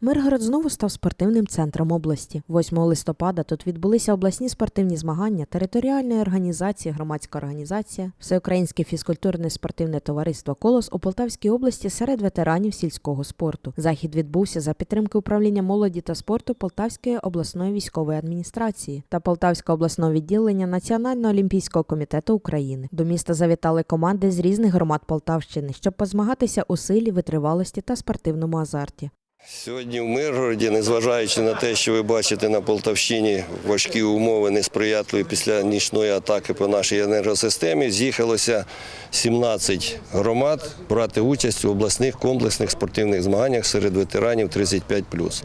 Миргород знову став спортивним центром області. 8 листопада тут відбулися обласні спортивні змагання територіальної організації, громадська організація, Всеукраїнське фізкультурне спортивне товариство Колос у Полтавській області серед ветеранів сільського спорту. Захід відбувся за підтримки управління молоді та спорту Полтавської обласної військової адміністрації та Полтавського обласного відділення Національного олімпійського комітету України. До міста завітали команди з різних громад Полтавщини, щоб позмагатися у силі, витривалості та спортивному азарті. Сьогодні в Миргороді, незважаючи на те, що ви бачите на Полтавщині важкі умови несприятливі після нічної атаки по нашій енергосистемі, з'їхалося 17 громад брати участь у обласних комплексних спортивних змаганнях серед ветеранів 35+.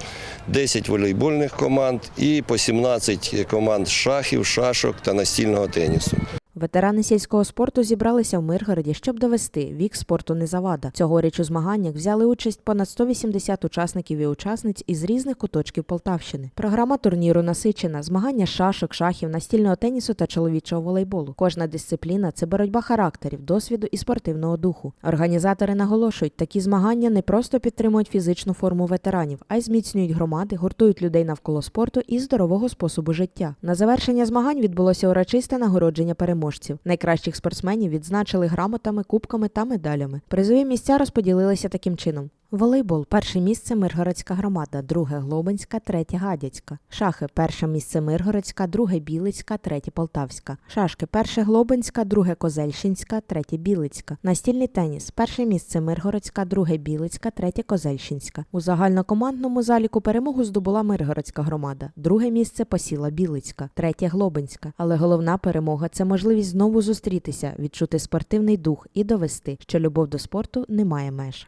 10 волейбольних команд і по 17 команд шахів, шашок та настільного тенісу. Ветерани сільського спорту зібралися в Миргороді, щоб довести вік спорту не завада. Цьогоріч у змаганнях взяли участь понад 180 учасників і учасниць із різних куточків Полтавщини. Програма турніру насичена: змагання шашок, шахів, настільного тенісу та чоловічого волейболу. Кожна дисципліна це боротьба характерів, досвіду і спортивного духу. Організатори наголошують, такі змагання не просто підтримують фізичну форму ветеранів, а й зміцнюють громади, гуртують людей навколо спорту і здорового способу життя. На завершення змагань відбулося урочисте нагородження переможців. Найкращих спортсменів відзначили грамотами, кубками та медалями. Призові місця розподілилися таким чином. Волейбол перше місце Миргородська громада, друге Глобинська, третє Гадяцька. Шахи перше місце Миргородська, друге Білицька, третє Полтавська. Шашки перше Глобинська, друге Козельщинська, третє Білицька. Настільний теніс перше місце Миргородська, друге Білицька, третє Козельщинська. У загальнокомандному заліку перемогу здобула Миргородська громада. Друге місце посіла Білицька, третє Глобинська. Але головна перемога це можливість знову зустрітися, відчути спортивний дух і довести, що любов до спорту не має меж.